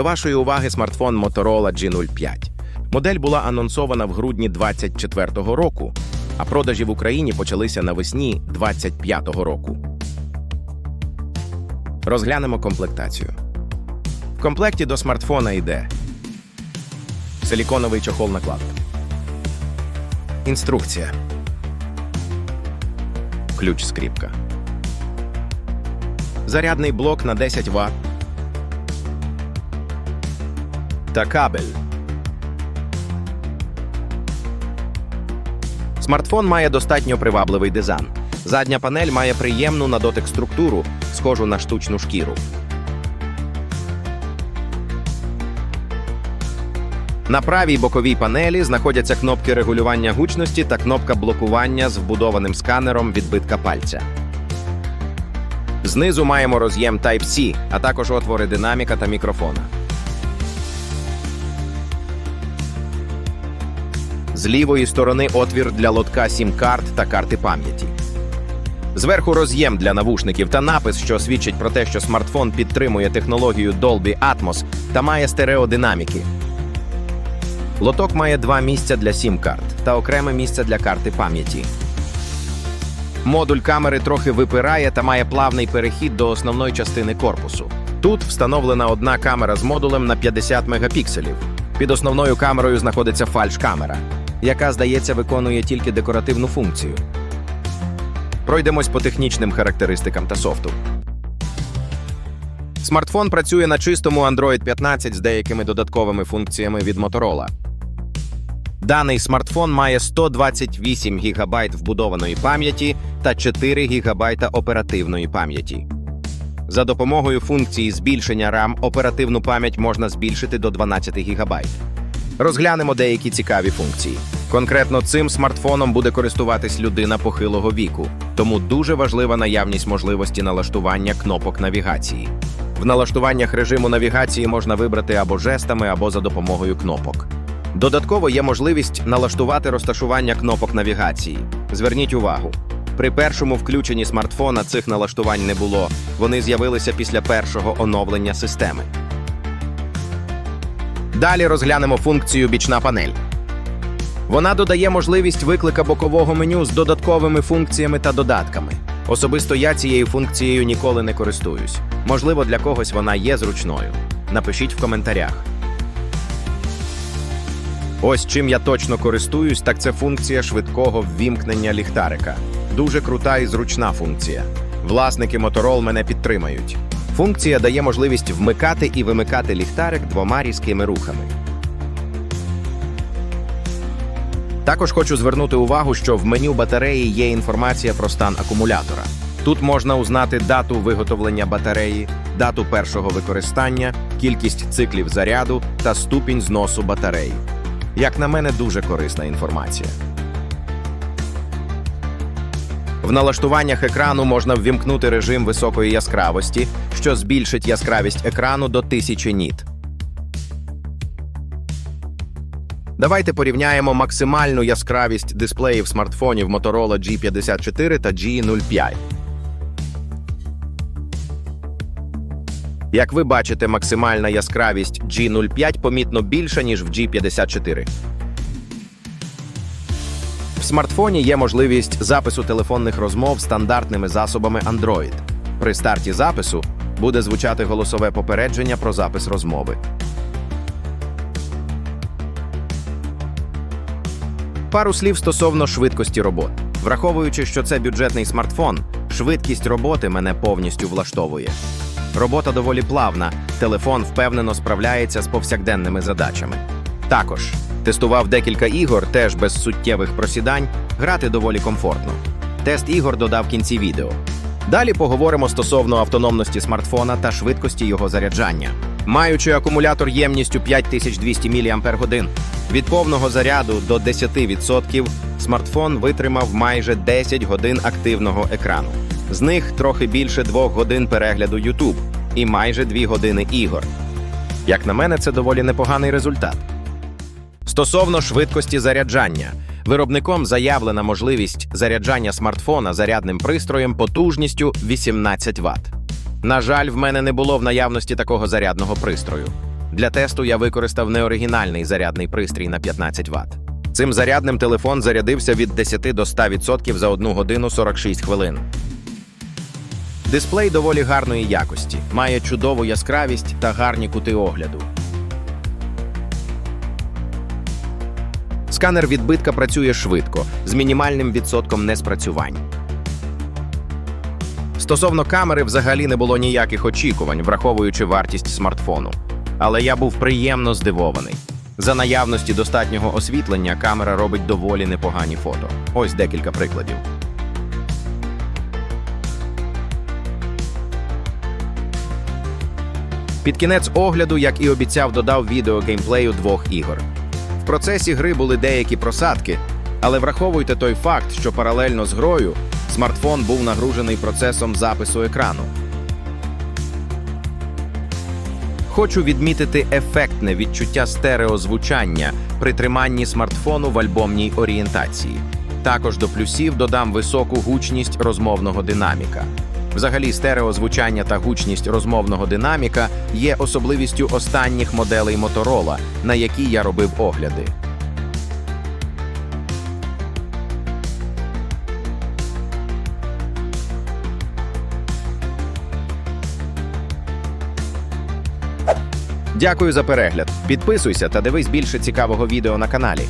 До вашої уваги смартфон Motorola G05. Модель була анонсована в грудні 2024 року, а продажі в Україні почалися навесні 2025 року. Розглянемо комплектацію. В комплекті до смартфона йде силіконовий чохол накладка. Інструкція. Ключ скріпка. Зарядний блок на 10 Вт. Та кабель. Смартфон має достатньо привабливий дизайн. Задня панель має приємну на дотик структуру, схожу на штучну шкіру. На правій боковій панелі знаходяться кнопки регулювання гучності та кнопка блокування з вбудованим сканером відбитка пальця. Знизу маємо роз'єм Type-C, а також отвори динаміка та мікрофона. З лівої сторони отвір для лотка сім-карт та карти пам'яті. Зверху роз'єм для навушників та напис, що свідчить про те, що смартфон підтримує технологію Dolby Atmos та має стереодинаміки. Лоток має два місця для сім-карт та окреме місце для карти пам'яті. Модуль камери трохи випирає та має плавний перехід до основної частини корпусу. Тут встановлена одна камера з модулем на 50 мегапікселів. Під основною камерою знаходиться фальш-камера, яка, здається, виконує тільки декоративну функцію. Пройдемось по технічним характеристикам та софту. Смартфон працює на чистому Android 15 з деякими додатковими функціями від Motorola. Даний смартфон має 128 ГБ вбудованої пам'яті та 4 ГБ оперативної пам'яті. За допомогою функції збільшення RAM оперативну пам'ять можна збільшити до 12 ГБ. Розглянемо деякі цікаві функції. Конкретно цим смартфоном буде користуватись людина похилого віку, тому дуже важлива наявність можливості налаштування кнопок навігації. В налаштуваннях режиму навігації можна вибрати або жестами, або за допомогою кнопок. Додатково є можливість налаштувати розташування кнопок навігації. Зверніть увагу, при першому включенні смартфона цих налаштувань не було. Вони з'явилися після першого оновлення системи. Далі розглянемо функцію бічна панель. Вона додає можливість виклика бокового меню з додатковими функціями та додатками. Особисто я цією функцією ніколи не користуюсь. Можливо, для когось вона є зручною. Напишіть в коментарях. Ось чим я точно користуюсь, так це функція швидкого ввімкнення ліхтарика. Дуже крута і зручна функція. Власники Motorola мене підтримають. Функція дає можливість вмикати і вимикати ліхтарик двома різкими рухами. Також хочу звернути увагу, що в меню батареї є інформація про стан акумулятора. Тут можна узнати дату виготовлення батареї, дату першого використання, кількість циклів заряду та ступінь зносу батареї. Як на мене, дуже корисна інформація. В налаштуваннях екрану можна ввімкнути режим високої яскравості, що збільшить яскравість екрану до 1000 ніт. Давайте порівняємо максимальну яскравість дисплеїв смартфонів Motorola G54 та G05. Як ви бачите, максимальна яскравість G05 помітно більша, ніж в G54. Смартфоні є можливість запису телефонних розмов стандартними засобами Android. При старті запису буде звучати голосове попередження про запис розмови. Пару слів стосовно швидкості роботи. Враховуючи, що це бюджетний смартфон, швидкість роботи мене повністю влаштовує. Робота доволі плавна, телефон впевнено справляється з повсякденними задачами. Також тестував декілька ігор, теж без суттєвих просідань, грати доволі комфортно. Тест ігор додав в кінці відео. Далі поговоримо стосовно автономності смартфона та швидкості його заряджання. Маючи акумулятор ємністю 5200 мАч, від повного заряду до 10% смартфон витримав майже 10 годин активного екрану. З них трохи більше 2 годин перегляду YouTube і майже 2 години ігор. Як на мене, це доволі непоганий результат. Стосовно швидкості заряджання, виробником заявлена можливість заряджання смартфона зарядним пристроєм потужністю 18 Вт. На жаль, в мене не було в наявності такого зарядного пристрою. Для тесту я використав неоригінальний зарядний пристрій на 15 Вт. Цим зарядним телефон зарядився від 10 до 100% за 1 годину 46 хвилин. Дисплей доволі гарної якості, має чудову яскравість та гарні кути огляду. Сканер відбитка працює швидко, з мінімальним відсотком неспрацювань. Стосовно камери, взагалі не було ніяких очікувань, враховуючи вартість смартфону. Але я був приємно здивований. За наявності достатнього освітлення камера робить доволі непогані фото. Ось декілька прикладів. Під кінець огляду, як і обіцяв, додав відео геймплею двох ігор. Процесі гри були деякі просадки, але враховуйте той факт, що паралельно з грою смартфон був нагружений процесом запису екрану. Хочу відмітити ефектне відчуття стереозвучання при триманні смартфону в альбомній орієнтації. Також до плюсів додам високу гучність розмовного динаміка. Взагалі, стереозвучання та гучність розмовного динаміка є особливістю останніх моделей Motorola, на які я робив огляди. Дякую за перегляд. Підписуйся та дивись більше цікавого відео на каналі.